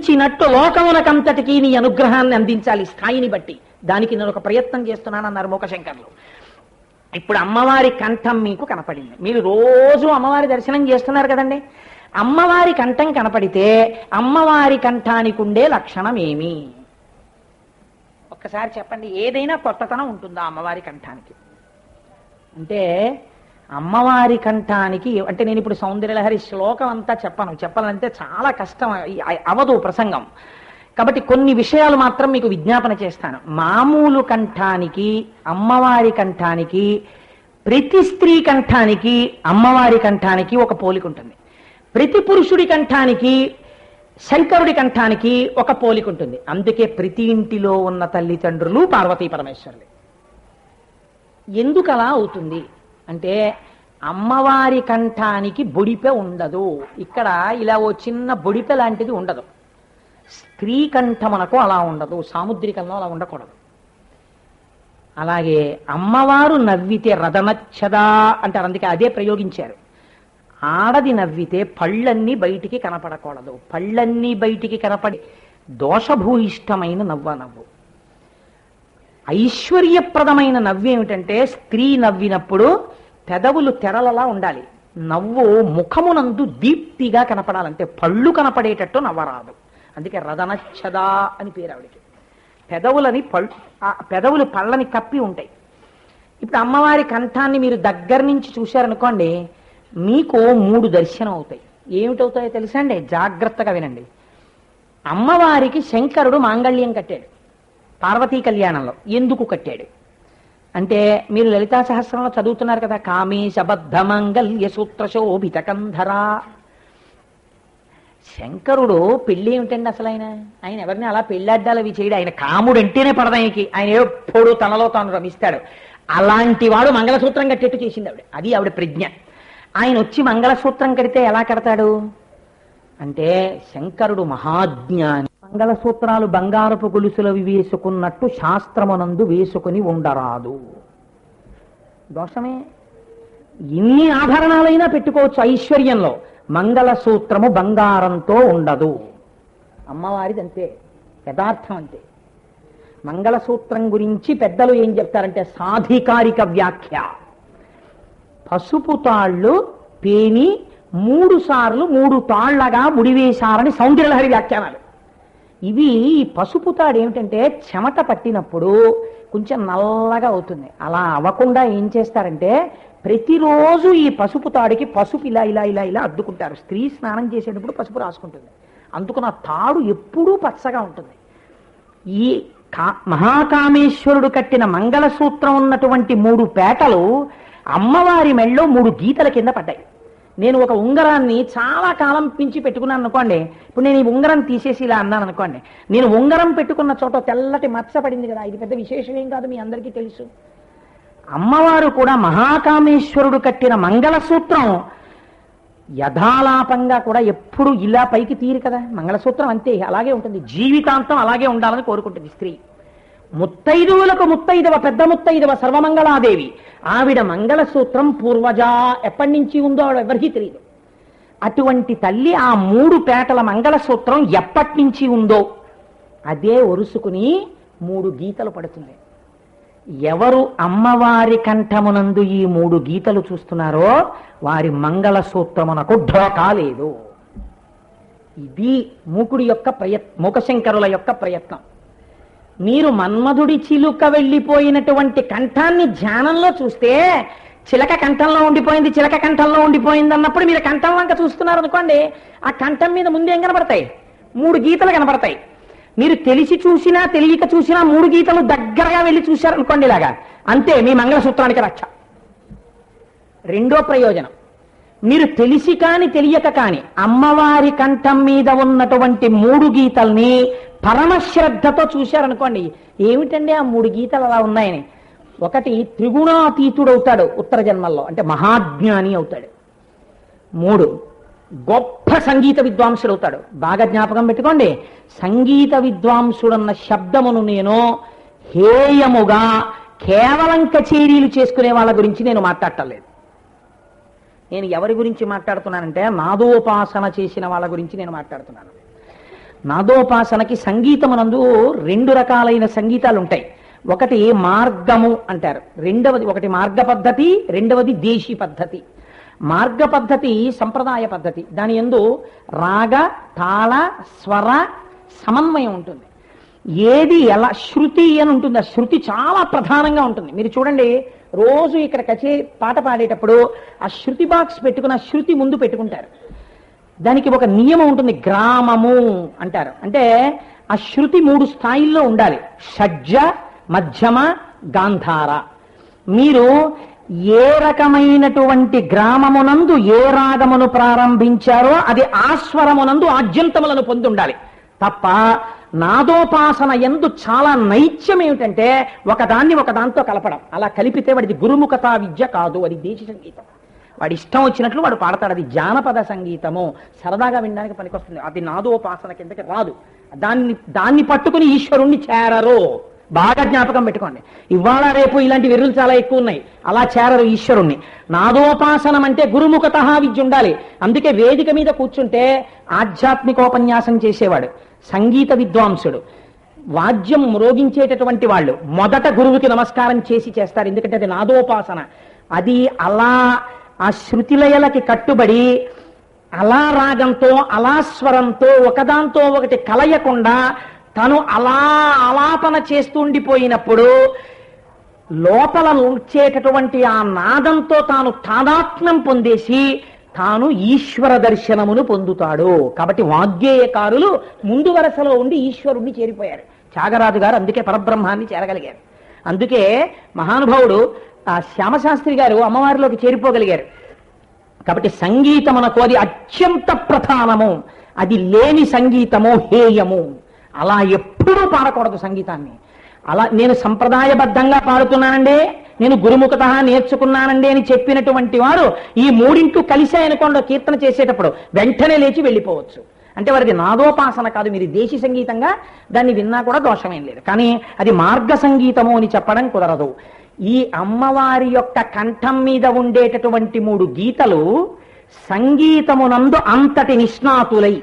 అందించినట్టు లోకమునకంతటికి నీ అనుగ్రహాన్ని అందించాలి స్థాయిని బట్టి. దానికి నేను ఒక ప్రయత్నం చేస్తున్నానన్నారు మోకశంకర్లు. ఇప్పుడు అమ్మవారి కంఠం మీకు కనపడింది. మీరు రోజు అమ్మవారి దర్శనం చేస్తున్నారు కదండి. అమ్మవారి కంఠం కనపడితే అమ్మవారి కంఠానికి ఉండే లక్షణం ఏమి? ఒక్కసారి చెప్పండి ఏదైనా కొత్తతనం ఉంటుందా అమ్మవారి కంఠానికి? అంటే అమ్మవారి కంఠానికి అంటే నేను ఇప్పుడు సౌందర్యలహరి శ్లోకం అంతా చెప్పను. చెప్పాలంటే చాలా కష్టం అవదు ప్రసంగం. కాబట్టి కొన్ని విషయాలు మాత్రం మీకు విజ్ఞాపన చేస్తాను. మామూలు కంఠానికి అమ్మవారి కంఠానికి ప్రతి స్త్రీ కంఠానికి అమ్మవారి కంఠానికి ఒక పోలిక ఉంటుంది. ప్రతి పురుషుడి కంఠానికి శంకరుడి కంఠానికి ఒక పోలిక ఉంటుంది. అందుకే ప్రతి ఇంటిలో ఉన్న తల్లిదండ్రులు పార్వతీ పరమేశ్వరులే. ఎందుకు అలా అవుతుంది? అంటే అమ్మవారి కంఠానికి బొడిపె ఉండదు. ఇక్కడ ఇలా ఓ చిన్న బొడిపె లాంటిది ఉండదు. స్త్రీ కంఠమునకు అలా ఉండదు. సాముద్రికంలో అలా ఉండకూడదు. అలాగే అమ్మవారు నవ్వితే రథమచ్చదా అంటారు. అందుకే అదే ప్రయోగించారు. ఆడది నవ్వితే పళ్ళన్నీ బయటికి కనపడకూడదు. పళ్ళన్నీ బయటికి కనపడి దోషభూయిష్టమైన నవ్వ నవ్వు. ఐశ్వర్యప్రదమైన నవ్వేమిటంటే స్త్రీ నవ్వినప్పుడు పెదవులు తెరలలా ఉండాలి. నవ్వు ముఖమునందు దీప్తిగా కనపడాలంటే పళ్ళు కనపడేటట్టు నవ్వరాదు. అందుకే రదనచ్చదా అని పేరు ఆవిడికి. పెదవులని పళ్ళు పెదవులు పళ్ళని కప్పి ఉంటాయి. ఇప్పుడు అమ్మవారి కంఠాన్ని మీరు దగ్గర నుంచి చూశారనుకోండి మీకు మూడు దర్శనం అవుతాయి. ఏమిటవుతాయో తెలుసా అండి జాగ్రత్తగా వినండి. అమ్మవారికి శంకరుడు మాంగళ్యం కట్టాడు. పార్వతీ కళ్యాణంలో ఎందుకు కట్టాడు? అంటే మీరు లలితా సహస్రంలో చదువుతున్నారు కదా కామేశబద్ధ మంగళ్య సూత్ర శోభిత కంధరా. శంకరుడు పెళ్ళి ఏమిటండి అసలు ఆయన? ఆయన ఎవరిని అలా పెళ్ళాడ్డాలు అవి చేయడు. ఆయన కాముడు అంటేనే పడదు ఆయనకి. ఆయన ఎప్పుడు తనలో తాను రమిస్తాడు. అలాంటి వాడు మంగళసూత్రం కట్టేట్టు చేసింది ఆవిడ. అది ఆవిడ ప్రజ్ఞ. ఆయన వచ్చి మంగళసూత్రం కడితే ఎలా కడతాడు? అంటే శంకరుడు మహాజ్ఞాని. మంగళసూత్రాలు బంగారపు గొలుసులవి వేసుకున్నట్టు శాస్త్రమునందు వేసుకుని ఉండరాదు. దోషమే? ఎన్ని ఆభరణాలైనా పెట్టుకోవచ్చు ఐశ్వర్యంలో. మంగళసూత్రము బంగారంతో ఉండదు. అమ్మవారిది అంతే యథార్థం అంతే. మంగళసూత్రం గురించి పెద్దలు ఏం చెప్తారంటే సాధికారిక వ్యాఖ్య. పసుపు తాళ్ళు పేని మూడు సార్లు మూడు తాళ్ళగా ముడివేశారని సౌందర్యలహరి వ్యాఖ్యానాలు. ఇవి ఈ పసుపు తాడు ఏమిటంటే చెమట పట్టినప్పుడు కొంచెం నల్లగా అవుతుంది. అలా అవ్వకుండా ఏం చేస్తారంటే ప్రతిరోజు ఈ పసుపు తాడుకి పసుపు ఇలా ఇలా ఇలా ఇలా అద్దుకుంటారు. స్త్రీ స్నానం చేసేటప్పుడు పసుపు రాసుకుంటుంది. అందుకు నా తాడు ఎప్పుడూ పచ్చగా ఉంటుంది. ఈ కా మహాకామేశ్వరుడు కట్టిన మంగళసూత్రం ఉన్నటువంటి మూడు పేటలు అమ్మవారి మెళ్ళో మూడు గీతల కింద పడ్డాయి. నేను ఒక ఉంగరాన్ని చాలా కాలం పించి పెట్టుకున్నాను అనుకోండి. ఇప్పుడు నేను ఈ ఉంగరం తీసేసి ఇలా అన్నాను అనుకోండి. నేను ఉంగరం పెట్టుకున్న చోట తెల్లటి మచ్చ పడింది కదా. ఇది పెద్ద విశేషం ఏం కాదు మీ అందరికీ తెలుసు. అమ్మవారు కూడా మహాకామేశ్వరుడు కట్టిన మంగళసూత్రం యథాలాపంగా కూడా ఎప్పుడు ఇలా పైకి తీరు కదా. మంగళసూత్రం అంతే అలాగే ఉంటుంది. జీవితాంతం అలాగే ఉండాలని కోరుకుంటుంది స్త్రీ. ముత్తైదువులకు ముత్తైదవ పెద్ద ముత్తైదవ సర్వమంగళాదేవి. ఆవిడ మంగళసూత్రం పూర్వజా ఎప్పటి నుంచి ఉందో ఆవిడ ఎవరికీ తెలియదు అటువంటి తల్లి ఆ మూడు పేటల మంగళసూత్రం ఎప్పటి నుంచి ఉందో అదే ఒరుసుకుని మూడు గీతలు పడుతుంది. ఎవరు అమ్మవారి కంఠమునందు ఈ మూడు గీతలు చూస్తున్నారో వారి మంగళసూత్రమునకు ఢోకా లేదు. ఇది మూకుడి యొక్క ప్రయత్ మూకశంకరుల యొక్క ప్రయత్నం. మీరు మన్మధుడి చిలుక వెళ్ళిపోయినటువంటి కంఠాన్ని ధ్యానంలో చూస్తే చిలక కంఠంలో ఉండిపోయింది చిలక కంఠంలో ఉండిపోయింది అన్నప్పుడు మీరు కంఠం వంక చూస్తున్నారు అనుకోండి ఆ కంఠం మీద ముందు ఏం కనబడతాయి? మూడు గీతలు కనబడతాయి. మీరు తెలిసి చూసినా తెలియక చూసినా మూడు గీతలు దగ్గరగా వెళ్ళి చూశారనుకోండి ఇలాగా. అంతే మీ మంగళసూత్రానికి రక్ష. రెండో ప్రయోజనం. మీరు తెలిసి కాని తెలియక కాని అమ్మవారి కంఠం మీద ఉన్నటువంటి మూడు గీతల్ని పరమశ్రద్ధతో చూశారనుకోండి ఏమిటండి ఆ మూడు గీతలు అలా ఉన్నాయని? ఒకటి త్రిగుణాతీతుడు అవుతాడు ఉత్తర జన్మల్లో అంటే మహాజ్ఞాని అవుతాడు. మూడు గొప్ప సంగీత విద్వాంసుడు అవుతాడు బాగా జ్ఞాపకం పెట్టుకోండి. సంగీత విద్వాంసుడు అన్న శబ్దమును నేను హేయముగా కేవలం కచేరీలు చేసుకునే వాళ్ళ గురించి నేను మాట్లాడటలేదు నేను ఎవరి గురించి మాట్లాడుతున్నానంటే నాదోపాసన చేసిన వాళ్ళ గురించి నేను మాట్లాడుతున్నాను. నాదోపాసనకి సంగీతమునందు రెండు రకాలైన సంగీతాలు ఉంటాయి ఒకటి మార్గము అంటారు. రెండవది ఒకటి మార్గ పద్ధతి రెండవది దేశీ పద్ధతి. మార్గ పద్ధతి సంప్రదాయ పద్ధతి. దాని ఎందు రాగ తాళ స్వర సమన్వయం ఉంటుంది. ఏది ఎలా శృతి అని ఉంటుంది. ఆ శృతి చాలా ప్రధానంగా ఉంటుంది. మీరు చూడండి రోజు ఇక్కడ కచే పాట పాడేటప్పుడు ఆ శృతి బాక్స్ పెట్టుకుని ఆ శృతి ముందు పెట్టుకుంటారు. దానికి ఒక నియమం ఉంటుంది గ్రామము అంటారు. అంటే ఆ శృతి మూడు స్థాయిల్లో ఉండాలి. షడ్జ మధ్యమ గాంధార. మీరు ఏ రకమైనటువంటి గ్రామమునందు ఏ రాగమును ప్రారంభించారో అది ఆస్వరమునందు ఆద్యంతములను పొంది ఉండాలి. తప్ప నాదోపాసన ఎందు చాలా నైత్యం ఏమిటంటే ఒకదాన్ని ఒకదాంతో కలపడం. అలా కలిపితే వాడిది గురుముఖతా విద్య కాదు అది దేశ సంగీతం. వాడి ఇష్టం వచ్చినట్లు వాడు పాడతాడు. అది జానపద సంగీతము. సరదాగా వినడానికి పనికొస్తుంది. అది నాదోపాసన కిందకి రాదు. దాన్ని దాన్ని పట్టుకుని ఈశ్వరుణ్ణి చేరరు. బాగా జ్ఞాపకం పెట్టుకోండి. ఇవాళ రేపు ఇలాంటి వెర్రులు చాలా ఎక్కువ ఉన్నాయి. అలా చేరరు ఈశ్వరుణ్ణి. నాదోపాసనం అంటే గురుముఖత విద్య ఉండాలి. అందుకే వేదిక మీద కూర్చుంటే ఆధ్యాత్మికోపన్యాసం చేసేవాడు. సంగీత విద్వాంసుడు. వాద్యం మ్రోగించేటటువంటి వాళ్ళు. మొదట గురువుకి నమస్కారం చేసి చేస్తారు. ఎందుకంటే అది నాదోపాసన. అది అలా ఆ శృతిలయలకి కట్టుబడి అలా రాగంతో అలా స్వరంతో ఒకదాంతో ఒకటి కలయకుండా తను అలా ఆలాపన చేస్తుండిపోయినప్పుడు లోపల ఉంచేటటువంటి ఆ నాదంతో తాను తాదాత్మ్యం పొందేసి తాను ఈశ్వర దర్శనమును పొందుతాడు. కాబట్టి వాగ్గేయకారులు ముందు వరసలో ఉండి ఈశ్వరుణ్ణి చేరిపోయారు. త్యాగరాజు గారు అందుకే పరబ్రహ్మాన్ని చేరగలిగారు. అందుకే మహానుభావుడు ఆ శ్యామశాస్త్రి గారు అమ్మవారిలోకి చేరిపోగలిగారు. కాబట్టి సంగీతమునకు అది అత్యంత ప్రధానము. అది లేని సంగీతము హేయము. అలా ఎప్పుడూ పాడకూడదు సంగీతాన్ని. అలా నేను సంప్రదాయబద్ధంగా పాడుతున్నానండి నేను గురుముఖత నేర్చుకున్నానండి అని చెప్పినటువంటి వారు ఈ మూడింట్లు అనుకోండి కీర్తన చేసేటప్పుడు వెంటనే లేచి వెళ్ళిపోవచ్చు. అంటే వారికి నాదోపాసన కాదు మీరు దేశీ సంగీతంగా దాన్ని విన్నా కూడా దోషమేం లేదు. కానీ అది మార్గ సంగీతము అని చెప్పడం కుదరదు. ఈ అమ్మవారి యొక్క కంఠం మీద ఉండేటటువంటి మూడు గీతలు సంగీతమునందు అంతటి నిష్ణాతులై.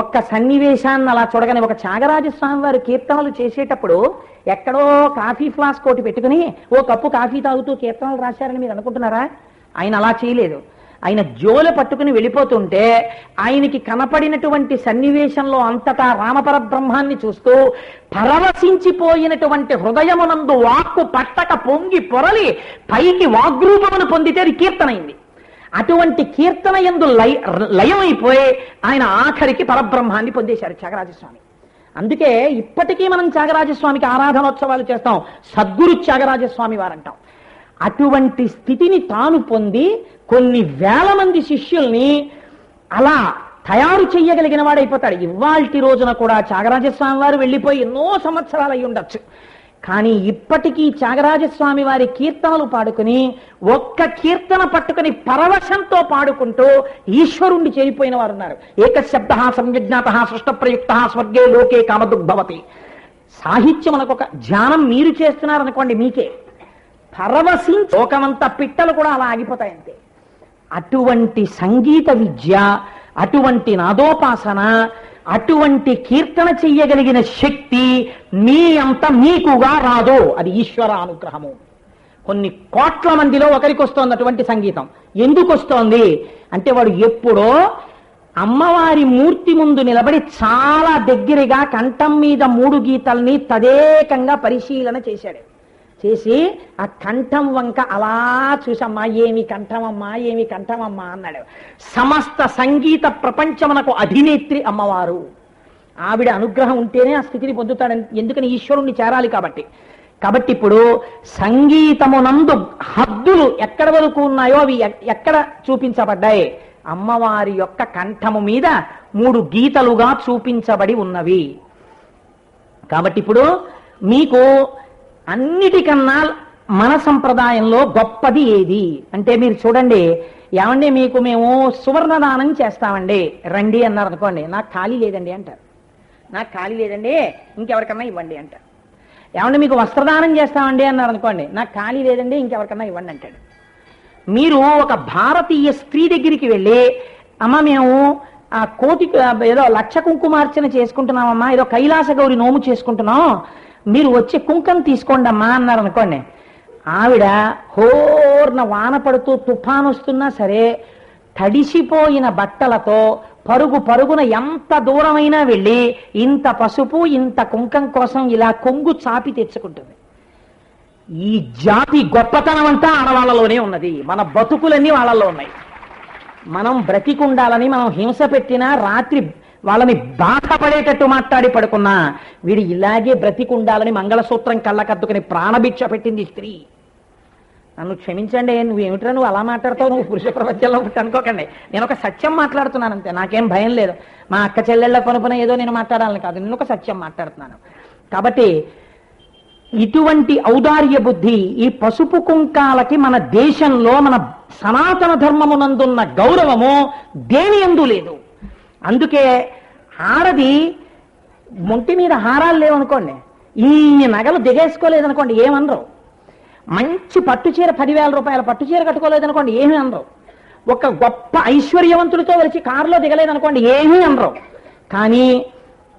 ఒక్క సన్నివేశాన్ని అలా చూడగానే ఒక త్యాగరాజస్వామి వారు కీర్తనలు చేసేటప్పుడు ఎక్కడో కాఫీ ఫ్లాస్క్ ఒకటి పెట్టుకుని ఓ కప్పు కాఫీ తాగుతూ కీర్తనలు రాశారని మీరు అనుకుంటున్నారా? ఆయన అలా చేయలేదు. ఆయన జోల పట్టుకుని వెళ్ళిపోతుంటే ఆయనకి కనపడినటువంటి సన్నివేశంలో అంతటా రామపర బ్రహ్మాన్ని చూస్తూ పరవశించిపోయినటువంటి హృదయమునందు వాక్కు పట్టక పొంగి పొరలి పైకి వాగ్రూపమును పొందితే అది కీర్తనైంది అటువంటి కీర్తన ఎందు లయ లయమైపోయి ఆయన ఆఖరికి పరబ్రహ్మాన్ని పొందేశారు త్యాగరాజస్వామి. అందుకే ఇప్పటికీ మనం త్యాగరాజస్వామికి ఆరాధనోత్సవాలు చేస్తాం. సద్గురు త్యాగరాజస్వామి వారంటాం. అటువంటి స్థితిని తాను పొంది కొన్ని వేల మంది శిష్యుల్ని అలా తయారు చేయగలిగిన వాడైపోతాడు. ఇవాల్టి రోజున కూడా త్యాగరాజస్వామి వారు వెళ్ళిపోయి ఎన్నో సంవత్సరాలు అయి ఉండొచ్చు. కానీ ఇప్పటికీ త్యాగరాజస్వామి వారి కీర్తనలు పాడుకుని ఒక్క కీర్తన పట్టుకుని పరవశంతో పాడుకుంటూ ఈశ్వరుణ్ణి చేరిపోయిన వారు ఉన్నారు ఏకశబ్ద సంయజ్ఞాత సృష్ట ప్రయుక్త స్వర్గే లోకే కామదుగ్భవతి. సాహిత్యం అనకొక ధ్యానం మీరు చేస్తున్నారనుకోండి మీకే. పరవశి లోకమంతా పిట్టలు కూడా అలా ఆగిపోతాయంతే. అటువంటి సంగీత విద్య అటువంటి నాదోపాసన అటువంటి కీర్తన చెయ్యగలిగిన శక్తి మీ అంత మీకుగా రాదు. అది ఈశ్వర అనుగ్రహము కొన్ని కోట్ల మందిలో ఒకరికి వస్తోంది అటువంటి సంగీతం. ఎందుకు వస్తోంది అంటే వాడు ఎప్పుడో అమ్మవారి మూర్తి ముందు నిలబడి చాలా దగ్గరగా కంఠం మీద మూడు గీతల్ని తదేకంగా పరిశీలన చేశాడు. చేసి ఆ కంఠం వంక అలా చూసమ్మా ఏమి కంఠమమ్మా ఏమి కంఠమమ్మా అన్నాడు. సమస్త సంగీత ప్రపంచమునకు అధినేత్రి అమ్మవారు. ఆవిడ అనుగ్రహం ఉంటేనే ఆ స్థితిని పొందుతాడు. ఎందుకని? ఈశ్వరుణ్ణి చేరాలి కాబట్టి. కాబట్టి ఇప్పుడు సంగీతమునందు హద్దులు ఎక్కడ వరకు ఉన్నాయో అవి ఎక్కడ చూపించబడ్డాయి? అమ్మవారి యొక్క కంఠము మీద మూడు గీతలుగా చూపించబడి ఉన్నవి. కాబట్టి ఇప్పుడు మీకు అన్నిటికన్నా మన సంప్రదాయంలో గొప్పది ఏది? అంటే మీరు చూడండి ఏమండి మీకు మేము సువర్ణదానం చేస్తామండి. రండి అన్నారు అనుకోండి నాకు ఖాళీ లేదండి అంటారు. నాకు ఖాళీ లేదండి ఇంకెవరికన్నా ఇవ్వండి అంటారు. ఏమండి మీకు వస్త్రదానం చేస్తామండి అన్నారు అనుకోండి నాకు ఖాళీ లేదండి ఇంకెవరికన్నా ఇవ్వండి అంటాడు. మీరు ఒక భారతీయ స్త్రీ దగ్గరికి వెళ్ళి అమ్మ మేము ఆ కోటి ఏదో లక్ష కుంకుమార్చన చేసుకుంటున్నామమ్మా ఏదో కైలాస గౌరి నోము చేసుకుంటున్నాం మీరు వచ్చి కుంకం తీసుకోండి అమ్మా అన్నారు అనుకోండి ఆవిడ హోర్న వాన పడుతూ తుఫాను వస్తున్నా సరే తడిసిపోయిన బట్టలతో పరుగు పరుగున ఎంత దూరమైనా వెళ్ళి ఇంత పసుపు ఇంత కుంకం కోసం ఇలా కొంగు చాపి తెచ్చుకుంటుంది. ఈ జాతి గొప్పతనం అంతా ఆడవాళ్ళలోనే ఉన్నది మన బతుకులన్నీ వాళ్ళలో ఉన్నాయి. మనం బ్రతికుండాలని మనం హింస పెట్టినా రాత్రి వాళ్ళని బాధపడేటట్టు మాట్లాడి పడుకున్నా వీడు ఇలాగే బ్రతికుండాలని మంగళసూత్రం కళ్ళకద్దుకుని ప్రాణభిక్ష పెట్టింది స్త్రీ. నన్ను క్షమించండి నువ్వు ఏమిట్రా నువ్వు అలా మాట్లాడతావు? నువ్వు పురుష ప్రపంచంలో ఒకటి అనుకోకండి. నేను ఒక సత్యం మాట్లాడుతున్నాను అంతే నాకేం భయం లేదు. మా అక్క చెల్లెళ్ళ పనుపున ఏదో నేను మాట్లాడాలని కాదు నేను ఒక సత్యం మాట్లాడుతున్నాను. కాబట్టి ఇటువంటి ఔదార్య బుద్ధి ఈ పసుపు కుంకాలకి మన దేశంలో మన సనాతన ధర్మమునందున్న గౌరవము దేని ఎందు లేదు? అందుకే ఆడది మొంటి మీద హారాలు లేవనుకోండి ఇన్ని నగలు దిగేసుకోలేదనుకోండి ఏమనరు మంచి పట్టు చీర పదివేల రూపాయల పట్టు చీర కట్టుకోలేదనుకోండి ఏమీ అనరు. ఒక గొప్ప ఐశ్వర్యవంతుడితో కలిసి కారులో దిగలేదనుకోండి ఏమీ అనరు. కానీ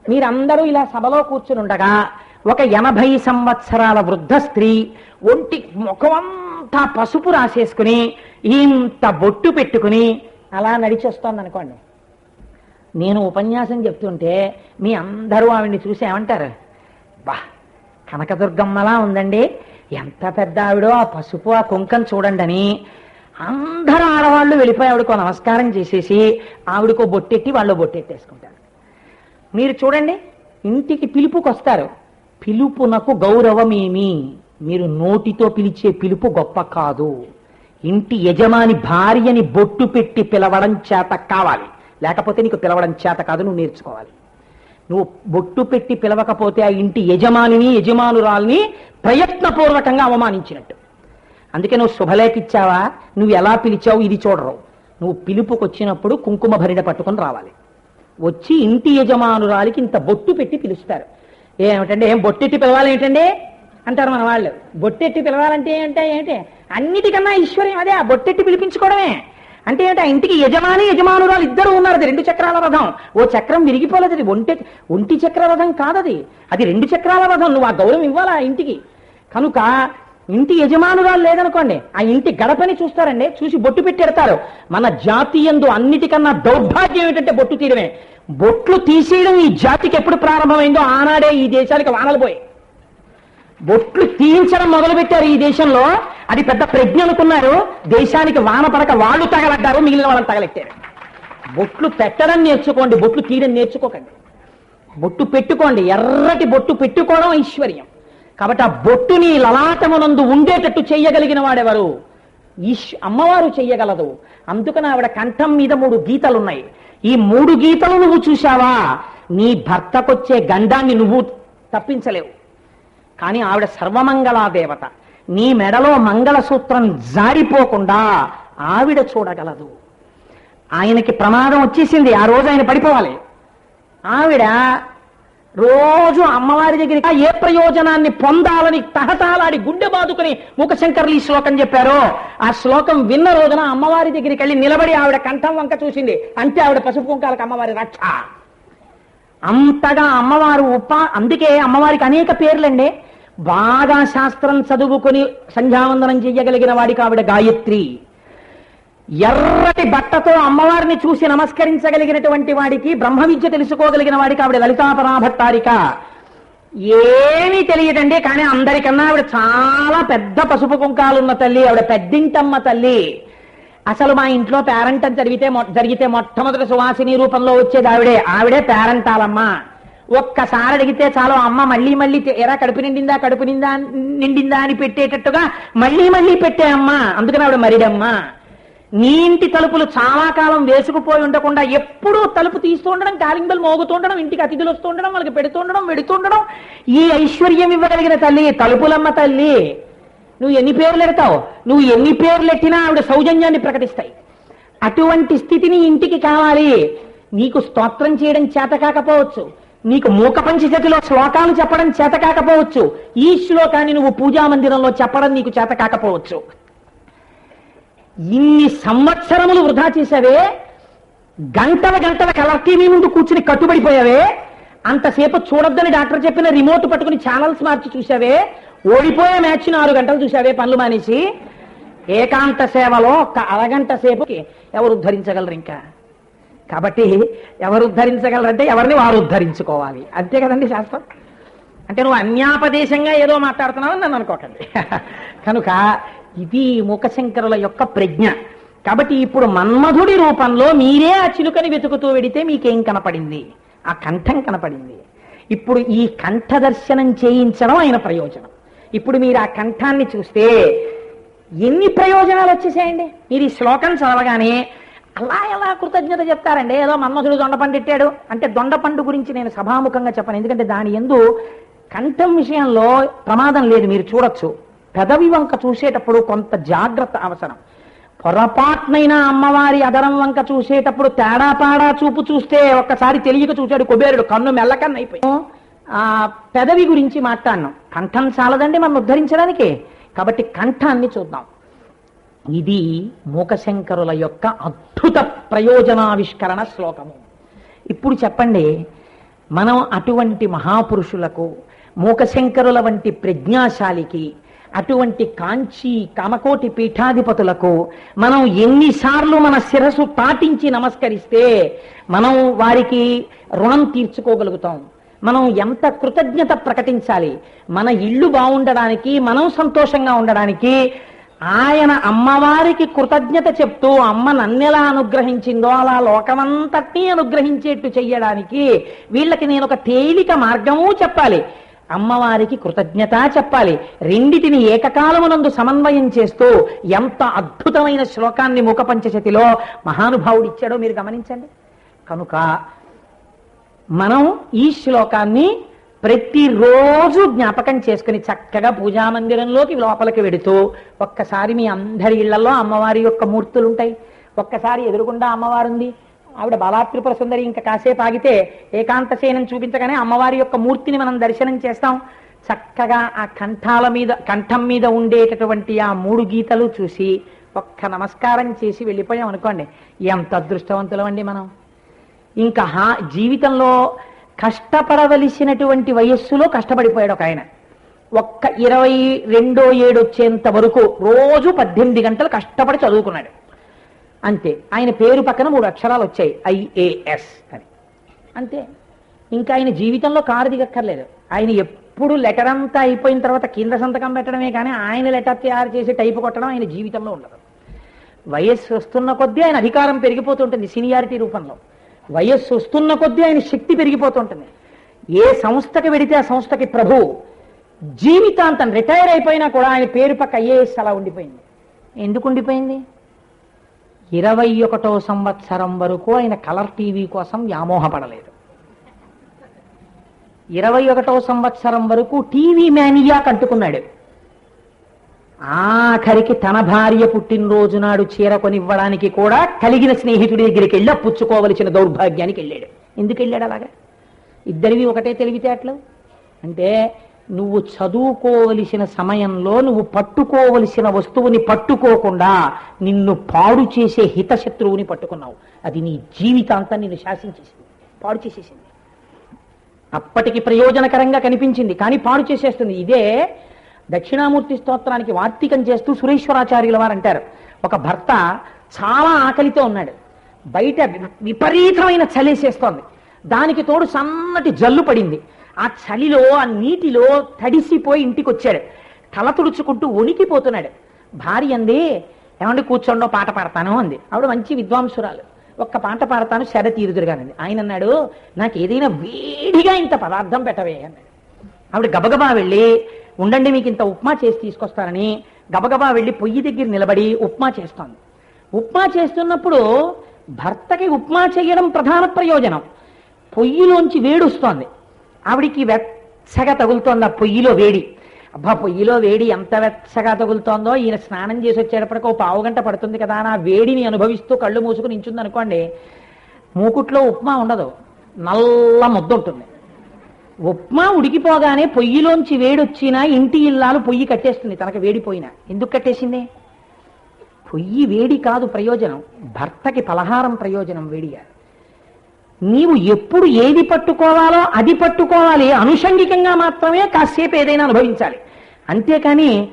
మీరందరూ ఇలా సభలో కూర్చుని ఉండగా ఒక ఎనభై సంవత్సరాల వృద్ధ స్త్రీ ఒంటి ముఖమంతా పసుపు రాసేసుకుని ఇంత బొట్టు పెట్టుకుని అలా నడిచేస్తోందనుకోండి. అనుకోండి నేను ఉపన్యాసం చెప్తుంటే మీ అందరూ ఆవిడ్ని చూసి ఏమంటారు? బా కనకదుర్గమ్మలా ఉందండి. ఎంత పెద్ద ఆవిడో ఆ పసుపు ఆ కుంకం చూడండి అని అందరూ ఆడవాళ్ళు వెళ్ళిపోయి ఆవిడకో నమస్కారం చేసేసి ఆవిడకో బొట్టెట్టి వాళ్ళు బొట్టెట్టేసుకుంటారు. మీరు చూడండి ఇంటికి పిలుపుకి వస్తారు పిలుపునకు గౌరవమేమి? మీరు నోటితో పిలిచే పిలుపు గొప్ప కాదు. ఇంటి యజమాని భార్యని బొట్టు పెట్టి పిలవడం చేత కావాలి. లేకపోతే నీకు పిలవడం చేత కాదు నువ్వు నేర్చుకోవాలి. నువ్వు బొట్టు పెట్టి పిలవకపోతే ఆ ఇంటి యజమానిని యజమానురాల్ని ప్రయత్నపూర్వకంగా అవమానించినట్టు. అందుకే నువ్వు శుభలేఖ ఇచ్చావా? నువ్వు ఎలా పిలిచావు? ఇది చూడరు నువ్వు పిలుపుకి వచ్చినప్పుడు కుంకుమ భరిణ పట్టుకొని రావాలి. వచ్చి ఇంటి యజమానురాలికి ఇంత బొట్టు పెట్టి పిలుస్తారు. ఏమిటంటే ఏం బొట్టెట్టి పిలవాలి ఏంటండి? అంటారు మన వాళ్ళు. బొట్టెట్టి పిలవాలంటే ఏంటంటే ఏంటి? అన్నిటికన్నా ఈశ్వర్యం అదే ఆ బొట్టెట్టి పిలిపించుకోవడమే. అంటే ఏంటి? ఆ ఇంటికి యజమాని యజమానురాలు ఇద్దరు ఉన్నారు అది రెండు చక్రాల రథం. ఓ చక్రం విరిగిపోలేదు అది ఒంటి ఒంటి చక్ర రథం కాదది. అది రెండు చక్రాల రథం. నువ్వు ఆ గౌరవం ఇవ్వాలా ఆ ఇంటికి? కనుక ఇంటి యజమానురాలు లేదనుకోండి ఆ ఇంటి గడపని చూస్తారండి. చూసి బొట్టు పెట్టెడతారు. మన జాతి ఎందు అన్నిటికన్నా దౌర్భాగ్యం ఏంటంటే బొట్టు తీయడమే. బొట్లు తీసేయడం ఈ జాతికి ఎప్పుడు ప్రారంభమైందో ఆనాడే ఈ దేశానికి వానలు పోయి బొట్లు తీయించడం మొదలు పెట్టారు ఈ దేశంలో. అది పెద్ద ప్రజ్ఞ అనుకున్నారు. దేశానికి వాన పడక వాళ్ళు తగలడ్డారు మిగిలిన వాళ్ళని తగలెట్టారు. బొట్లు పెట్టడం నేర్చుకోండి బొట్లు తీయడం నేర్చుకోకండి. బొట్టు పెట్టుకోండి ఎర్రటి బొట్టు పెట్టుకోవడం ఐశ్వర్యం. కాబట్టి ఆ బొట్టుని లలాటమునందు ఉండేటట్టు చెయ్యగలిగిన వాడెవరు? ఈశ్ అమ్మవారు చెయ్యగలదు అందుకని ఆవిడ కంఠం మీద మూడు గీతలున్నాయి. ఈ మూడు గీతలు నువ్వు చూశావా? నీ భర్తకొచ్చే గండాన్ని నువ్వు తప్పించలేవు. కానీ ఆవిడ సర్వమంగళా దేవత. నీ మెడలో మంగళసూత్రం జారిపోకుండా ఆవిడ చూడగలదు. ఆయనకి ప్రమాదం వచ్చేసింది ఆ రోజు ఆయన పడిపోవాలి. ఆవిడ రోజు అమ్మవారి దగ్గరికి ఏ ప్రయోజనాన్ని పొందాలని తహతాలాడి గుండె బాదుకుని ముఖశంకర్లు ఈ శ్లోకం చెప్పారో ఆ శ్లోకం విన్న రోజున అమ్మవారి దగ్గరికి వెళ్ళి నిలబడి ఆవిడ కంఠం వంక చూసింది. అంటే ఆవిడ పసుపు కుంకాలకు అమ్మవారి రక్ష. అంతగా అమ్మవారు ఉప అందుకే అమ్మవారికి అనేక పేర్లండి. బాగా శాస్త్రం చదువుకుని సంధ్యావందనం చెయ్యగలిగిన వాడికి ఆవిడ గాయత్రి. ఎర్రటి బట్టతో అమ్మవారిని చూసి నమస్కరించగలిగినటువంటి వాడికి బ్రహ్మ విద్య తెలుసుకోగలిగిన వాడికి ఆవిడ లలితాపరాభట్టారిక. ఏమీ తెలియదండి కానీ అందరికన్నా ఆవిడ చాలా పెద్ద పసుపు కుంకాలున్న తల్లి ఆవిడ పెద్దింటమ్మ తల్లి. అసలు మా ఇంట్లో పేరంటం జరిగితే జరిగితే మొట్టమొదటి సువాసిని రూపంలో వచ్చేది ఆవిడే. ఆవిడే పేరెంటాలమ్మ. ఒక్కసారి అడిగితే చాలు అమ్మ మళ్ళీ మళ్ళీ ఎరా కడుపు నిండిందా కడుపు నిందా నిండిందా అని పెట్టేటట్టుగా మళ్ళీ మళ్ళీ పెట్టే అమ్మ. అందుకని ఆవిడ మరిడమ్మ నీ ఇంటి తలుపులు చాలా కాలం వేసుకుపోయి ఉండకుండా ఎప్పుడూ తలుపు తీస్తూ ఉండడం కాలింబలు మోగుతుండడం ఇంటికి అతిథులు వస్తూ ఉండడం వాళ్ళకి పెడుతుండడం వెడుతుండడం ఈ ఐశ్వర్యం ఇవ్వగలిగిన తల్లి తలుపులమ్మ తల్లి. నువ్వు ఎన్ని పేర్లు ఎడతావు? నువ్వు ఎన్ని పేర్లు ఎట్టినా ఆవిడ సౌజన్యాన్ని ప్రకటిస్తాయి. అటువంటి స్థితిని ఇంటికి కావాలి. నీకు స్తోత్రం చేయడం చేత కాకపోవచ్చు. నీకు మూక పంచశతిలో శ్లోకాలు చెప్పడం చేత కాకపోవచ్చు. ఈ శ్లోకాన్ని నువ్వు పూజా మందిరంలో చెప్పడం నీకు చేత కాకపోవచ్చు. ఇన్ని సంవత్సరములు వృధా చేశావే? గంటల గంటల కలర్ టీవీ ముందు కూర్చుని కట్టుబడిపోయావే? అంతసేపు చూడొద్దని డాక్టర్ చెప్పిన రిమోట్ పట్టుకుని ఛానల్స్ మార్చి చూసావే ఓడిపోయే మ్యాచ్ ఆరు గంటలు చూసావే పనులు మానేసి? ఏకాంత సేవలో ఒక అరగంట సేపుకి ఎవరు ఉద్ధరించగలరు ఇంకా? కాబట్టి ఎవరు ఉద్ధరించగలరంటే ఎవరిని వారు ఉద్ధరించుకోవాలి. అంతే కదండి శాస్త్రం? అంటే నువ్వు అన్యాపదేశంగా ఏదో మాట్లాడుతున్నావు నన్ను అనుకోకండి. కనుక ఇది ముఖశంకరుల యొక్క ప్రజ్ఞ. కాబట్టి ఇప్పుడు మన్మధుడి రూపంలో మీరే ఆ చిలుకని వెతుకుతూ వెడితే మీకేం కనపడింది? ఆ కంఠం కనపడింది. ఇప్పుడు ఈ కంఠ దర్శనం చేయించడం ఆయన ప్రయోజనం. ఇప్పుడు మీరు ఆ కంఠాన్ని చూస్తే ఎన్ని ప్రయోజనాలు వచ్చేసాయండి? మీరు ఈ శ్లోకం చదవగానే అలా ఎలా కృతజ్ఞత చెప్తారండి? ఏదో మన్మధుడు దొండపండు పండిట్టాడు అంటే దొండపండు గురించి నేను సభాముఖంగా చెప్పను. ఎందుకంటే దాని ఎందు కంఠం విషయంలో ప్రమాదం లేదు. మీరు చూడొచ్చు. పెదవి వంక చూసేటప్పుడు కొంత జాగ్రత్త అవసరం. పొరపాటునైనా అమ్మవారి అదరం వంక చూసేటప్పుడు తేడా పాడా చూపు చూస్తే ఒక్కసారి తెలియక చూశాడు కుబేరుడు. కన్ను మెల్లకన్ను అయిపోయి ఆ పెదవి గురించి మాట్లాడినాం. కంఠం చాలదండి మనం ఉద్ధరించడానికి. కాబట్టి కంఠాన్ని చూద్దాం. ఇది మూకశంకరుల యొక్క అద్భుత ప్రయోజనావిష్కరణ శ్లోకము. ఇప్పుడు చెప్పండి మనం అటువంటి మహాపురుషులకు మూకశంకరుల వంటి ప్రజ్ఞాశాలికి అటువంటి కాంచి కమకోటి పీఠాధిపతులకు మనం ఎన్నిసార్లు మన శిరసు పాటించి నమస్కరిస్తే మనం వారికి రుణం తీర్చుకోగలుగుతాం. మనం ఎంత కృతజ్ఞత ప్రకటించాలి? మన ఇల్లు బాగుండడానికి మనం సంతోషంగా ఉండడానికి ఆయన అమ్మవారికి కృతజ్ఞత చెప్తూ అమ్మ నన్నెలా అనుగ్రహించిందో అలా లోకమంతటినీ అనుగ్రహించేట్టు చెయ్యడానికి వీళ్ళకి నేను ఒక తేలిక మార్గము చెప్పాలి. అమ్మవారికి కృతజ్ఞత చెప్పాలి. రెండిటిని ఏకకాలమునందు సమన్వయం చేస్తూ ఎంత అద్భుతమైన శ్లోకాన్ని ముఖపంచశతిలో మహానుభావుడు ఇచ్చాడో మీరు గమనించండి. కనుక మనం ఈ శ్లోకాన్ని ప్రతిరోజు జ్ఞాపకం చేసుకుని చక్కగా పూజా మందిరంలోకి లోపలికి వెడుతూ ఒక్కసారి మీ అందరి ఇళ్ళలో అమ్మవారి యొక్క మూర్తులు ఉంటాయి ఒక్కసారి ఎదురుగుండా అమ్మవారు ఉంది ఆవిడ బాలాత్రిపుర సుందరి ఇంకా కాసేపు ఆగితే ఏకాంతశయనం చూపించగానే అమ్మవారి యొక్క మూర్తిని మనం దర్శనం చేస్తాం. చక్కగా ఆ కంఠాల మీద కంఠం మీద ఉండేటటువంటి ఆ మూడు గీతలు చూసి ఒక్క నమస్కారం చేసి వెళ్ళిపోయాం అనుకోండి ఎంత అదృష్టవంతులం అండి మనం. ఇంకా హా జీవితంలో కష్టపడవలసినటువంటి వయస్సులో కష్టపడిపోయాడు ఒక ఆయన. ఒక్క ఇరవై రెండో ఏడు వచ్చేంత వరకు రోజు పద్దెనిమిది గంటలు కష్టపడి చదువుకున్నాడు. అంతే. ఆయన పేరు పక్కన మూడు అక్షరాలు వచ్చాయి. ఐఏఎస్ అని. అంతే. ఇంకా ఆయన జీవితంలో కారు దిగక్కర్లేదు. ఆయన ఎప్పుడు లెటర్ అంతా అయిపోయిన తర్వాత కింద సంతకం పెట్టడమే కానీ ఆయన లెటర్ తయారు చేసి టైపు కొట్టడం ఆయన జీవితంలో ఉండదు. వయస్సు వస్తున్న కొద్దీ ఆయన అధికారం పెరిగిపోతుంటుంది సీనియారిటీ రూపంలో. వయస్సు వస్తున్న కొద్దీ ఆయన శక్తి పెరిగిపోతుంటుంది. ఏ సంస్థకి వెడితే ఆ సంస్థకి ప్రభు జీవితాంతం రిటైర్ అయిపోయినా కూడా ఆయన పేరు పక్క ఐఏఎస్ అలా ఉండిపోయింది. ఎందుకు ఉండిపోయింది? ఇరవై ఒకటో సంవత్సరం వరకు ఆయన కలర్ టీవీ కోసం వ్యామోహపడలేదు. ఇరవై ఒకటో సంవత్సరం వరకు టీవీ మేనియా కంటుకున్నాడు. ఆఖరికి తన భార్య పుట్టినరోజు నాడు చీర కొనివ్వడానికి కూడా కలిగిన స్నేహితుడి దగ్గరికి వెళ్ళి పుచ్చుకోవలసిన దౌర్భాగ్యానికి వెళ్ళాడు. ఎందుకు వెళ్ళాడు అలాగా? ఇద్దరివి ఒకటే తెలివితేటలు అంటే నువ్వు చదువుకోవలసిన సమయంలో నువ్వు పట్టుకోవలసిన వస్తువుని పట్టుకోకుండా నిన్ను పాడు చేసే హితశత్రువుని పట్టుకున్నావు. అది నీ జీవితాంతం నిన్ను శాసించేసింది. పాడు చేసేసింది. అప్పటికి ప్రయోజనకరంగా కనిపించింది కానీ పాడు చేసేస్తుంది. ఇదే దక్షిణామూర్తి స్తోత్రానికి వార్తీకం చేస్తూ సురేశ్వరాచార్యుల వారు అంటారు ఒక భర్త చాలా ఆకలితో ఉన్నాడు. బయట విపరీతమైన చలేసేస్తోంది. దానికి తోడు సన్నటి జల్లు పడింది. ఆ చలిలో ఆ నీటిలో తడిసిపోయి ఇంటికి వచ్చాడు తల తుడుచుకుంటూ ఉనికిపోతున్నాడు భార్య అంది ఏమండి కూర్చోండో పాట పాడతాను అంది. ఆవిడ మంచి విద్వాంసురాలు. ఒక్క పాట పాడతాను శర తీరుదురుగానంది. ఆయన అన్నాడు నాకు ఏదైనా వేడిగా ఇంత పదార్థం పెట్టవే అన్నాడు. ఆవిడ గబగబా వెళ్ళి ఉండండి మీకు ఇంత ఉప్మా చేసి తీసుకొస్తానని గబగబా వెళ్ళి పొయ్యి దగ్గర నిలబడి ఉప్మా చేస్తోంది ఉప్మా చేస్తున్నప్పుడు భర్తకి ఉప్మా చేయడం ప్రధాన ప్రయోజనం. పొయ్యిలోంచి వేడి వస్తోంది. ఆవిడికి వెచ్చగా తగులుతోంది ఆ పొయ్యిలో వేడి. అబ్బా పొయ్యిలో వేడి ఎంత వెచ్చగా తగులుతోందో. ఈయన స్నానం చేసి వచ్చేటప్పటికి ఓ పావు గంట పడుతుంది కదా అని ఆ వేడిని అనుభవిస్తూ కళ్ళు మూసుకుని నించుంది అనుకోండి మూకుట్లో ఉప్మా ఉండదు. నల్ల ముద్ద ఉంటుంది ఉప్మా ఉడికిపోగానే పొయ్యిలోంచి వేడొచ్చినా ఇంటి ఇల్లాలు పొయ్యి కట్టేస్తుంది. తనకు వేడిపోయినా. ఎందుకు కట్టేసింది? పొయ్యి వేడి కాదు ప్రయోజనం. భర్తకి పలహారం ప్రయోజనం వేడిగా నీవు ఎప్పుడు ఏది పట్టుకోవాలో అది పట్టుకోవాలి. అనుషంగికంగా మాత్రమే కాసేపు ఏదైనా అనుభవించాలి. అంతేకాని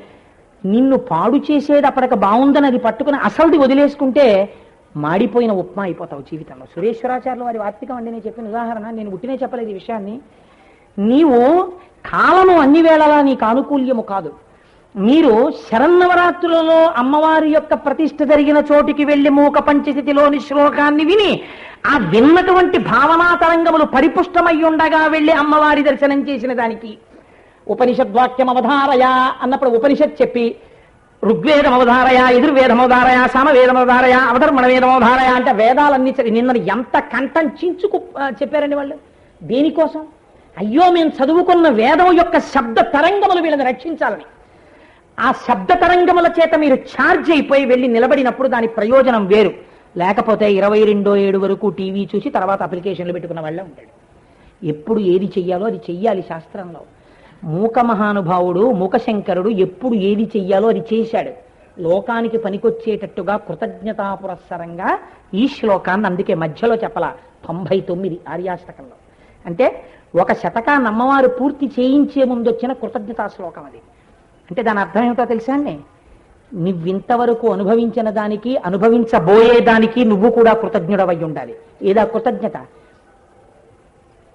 నిన్ను పాడు చేసేది అప్పటికి బాగుందని అది పట్టుకుని అసలుది వదిలేసుకుంటే మాడిపోయిన ఉప్మా అయిపోతావు జీవితంలో. సురేశ్వరాచార్యులు వారి వార్తికం అండి. నేను చెప్పిన ఉదాహరణ. నేను ఉట్టినే చెప్పలేదు ఈ విషయాన్ని. నీవు కాలము అన్ని వేళలా నీకు ఆనుకూల్యము కాదు. మీరు శరన్నవరాత్రులలో అమ్మవారి యొక్క ప్రతిష్ఠ జరిగిన చోటికి వెళ్ళి మూక పంచస్థితిలోని శ్లోకాన్ని విని ఆ విన్నటువంటి భావనా తరంగములు పరిపుష్టమై ఉండగా వెళ్ళి అమ్మవారి దర్శనం చేసిన దానికి ఉపనిషద్వాక్యం అవధారయ అన్నప్పుడు ఉపనిషత్ చెప్పి ఋగ్వేదం అవధారయ ఎదుర్వేదం అవధారయ అవధారయ అవధర్మణ వేదం అవధారయ అంటే వేదాలన్నీ చదివి నిన్న ఎంత కంఠం చించుకు చెప్పారండి వాళ్ళు? దేనికోసం? అయ్యో మేము చదువుకున్న వేదం యొక్క శబ్ద తరంగములు వీళ్ళని రక్షించాలని. ఆ శబ్ద తరంగముల చేత మీరు ఛార్జ్ అయిపోయి వెళ్ళి నిలబడినప్పుడు దాని ప్రయోజనం వేరు. లేకపోతే ఇరవై రెండో ఏడు వరకు టీవీ చూసి తర్వాత అప్లికేషన్లు పెట్టుకున్న వాళ్ళే ఉంటాడు ఎప్పుడు ఏది చెయ్యాలో అది చెయ్యాలి శాస్త్రంలో. మూక మహానుభావుడు మూకశంకరుడు ఎప్పుడు ఏది చెయ్యాలో అది చేశాడు. లోకానికి పనికొచ్చేటట్టుగా కృతజ్ఞతా పురస్సరంగా ఈ శ్లోకాన్ని అందుకే మధ్యలో చెప్పల తొంభై తొమ్మిది ఆర్యాష్టకంలో. అంటే ఒక శతకాన్ని అమ్మవారు పూర్తి చేయించే ముందు వచ్చిన కృతజ్ఞతా శ్లోకం అది. అంటే దాని అర్థం ఏమిటో తెలుసా అండి? నువ్వింతవరకు అనుభవించిన దానికి అనుభవించబోయే దానికి నువ్వు కూడా కృతజ్ఞుడవై ఉండాలి. ఏదా కృతజ్ఞత?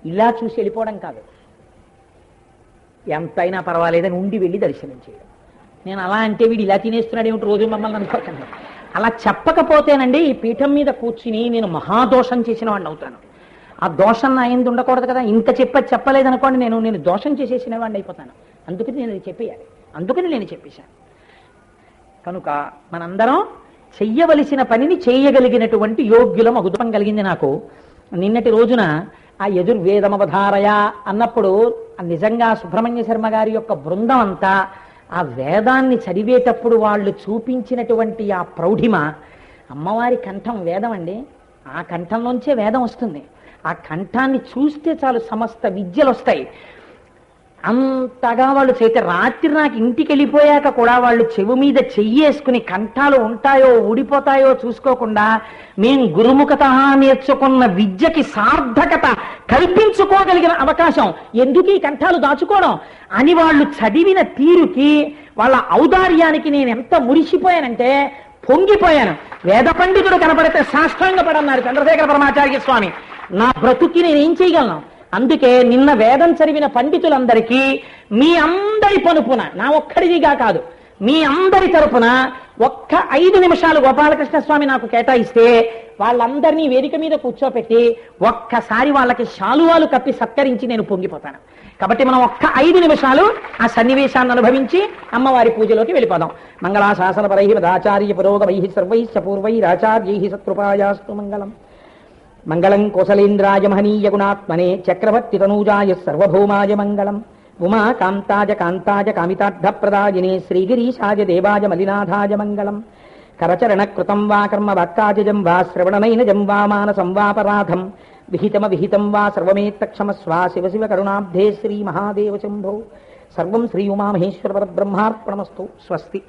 ఇలా చూసి వెళ్ళిపోవడం కాదు. ఎంతైనా పర్వాలేదని ఉండి వెళ్ళి దర్శనం చేయడం నేను అలా అంటే వీడు ఇలా తినేస్తున్నాడు ఏమిటి? రోజు మమ్మల్ని అనుకోకండి. అలా చెప్పకపోతేనండి ఈ పీఠం మీద కూర్చుని నేను మహాదోషం చేసిన వాడిని అవుతాను. ఆ దోషం నా అయింది ఉండకూడదు కదా. ఇంత చెప్ప చెప్పలేదనుకోండి నేను నేను దోషం చేసేసిన వాడిని అయిపోతాను. అందుకని నేను చెప్పేయాలి. అందుకని నేను చెప్పేశాను. కనుక మనందరం చెయ్యవలసిన పనిని చేయగలిగినటువంటి యోగ్యులం అగుతం కలిగింది నాకు. నిన్నటి రోజున ఆ యజుర్వేదమవధారయ అన్నప్పుడు నిజంగా సుబ్రహ్మణ్య శర్మ గారి యొక్క బృందం అంతా ఆ వేదాన్ని చదివేటప్పుడు వాళ్ళు చూపించినటువంటి ఆ ప్రౌఢిమ అమ్మవారి కంఠం వేదం అండి. ఆ కంఠంలోంచే వేదం వస్తుంది. ఆ కంఠాన్ని చూస్తే చాలు సమస్త విద్యలు వస్తాయి అంతగా వాళ్ళు చేస్తే రాత్రి నాకు ఇంటికి వెళ్ళిపోయాక కూడా వాళ్ళు చెవు మీద చెయ్యేసుకుని కంఠాలు ఉంటాయో ఊడిపోతాయో చూసుకోకుండా మేం గురుముఖత నేర్చుకున్న విద్యకి సార్థకత కల్పించుకోగలిగిన అవకాశం. ఎందుకు ఈ కంఠాలు దాచుకోవడం? అని వాళ్ళు చదివిన తీరుకి వాళ్ళ ఔదార్యానికి నేను ఎంత మురిసిపోయానంటే పొంగిపోయాను. వేద పండితుడు కనపడితే సాష్టాంగపడన్నారు చంద్రశేఖర పరమాచార్య స్వామి. నా బ్రతుకి నేనేం చేయగలను? అందుకే నిన్న వేదం చదివిన పండితులందరికీ మీ అందరి పనుపున నా ఒక్కడిదిగా కాదు మీ అందరి తరపున ఒక్క ఐదు నిమిషాలు గోపాలకృష్ణ స్వామి నాకు కేటాయిస్తే వాళ్ళందరినీ వేదిక మీద కూర్చోపెట్టి ఒక్కసారి వాళ్ళకి శాలువాలు కప్పి సత్కరించి నేను పొంగిపోతాను. కాబట్టి మనం ఒక్క ఐదు నిమిషాలు ఆ సన్నివేశాన్ని అనుభవించి అమ్మవారి పూజలోకి వెళ్ళిపోదాం. మంగళాశాసన పరై మదాచార్య పురోగమై సర్వైశ్చ పూర్వైరాచార్యై సత్కృపాయాస్తు మంగళం. మంగళం కోసలేంద్రాయ మహనీయ గుణాత్మనే చక్రవర్తి తనూజాయ సర్వభౌమాయ మంగళం. ఉమా కాంతాజ కాంతాజ కామితార్థప్రదాయినే శ్రీగిరీశాయ దేవాయ మలినాథాయ మంగళం. కరచరణ కృతం వా కర్మ వాక్కాజం వా శ్రవణనైనజం వా మానసం వాపరాధం విహితమ విహితం వా సర్వమేత్తక్షమస్వా శివ శివ కరుణాబ్ధే శ్రీ మహాదేవ శంభో సర్వం శ్రీ ఉమామహేశ్వర పరబ్రహ్మార్పణమస్తు. స్వస్తి.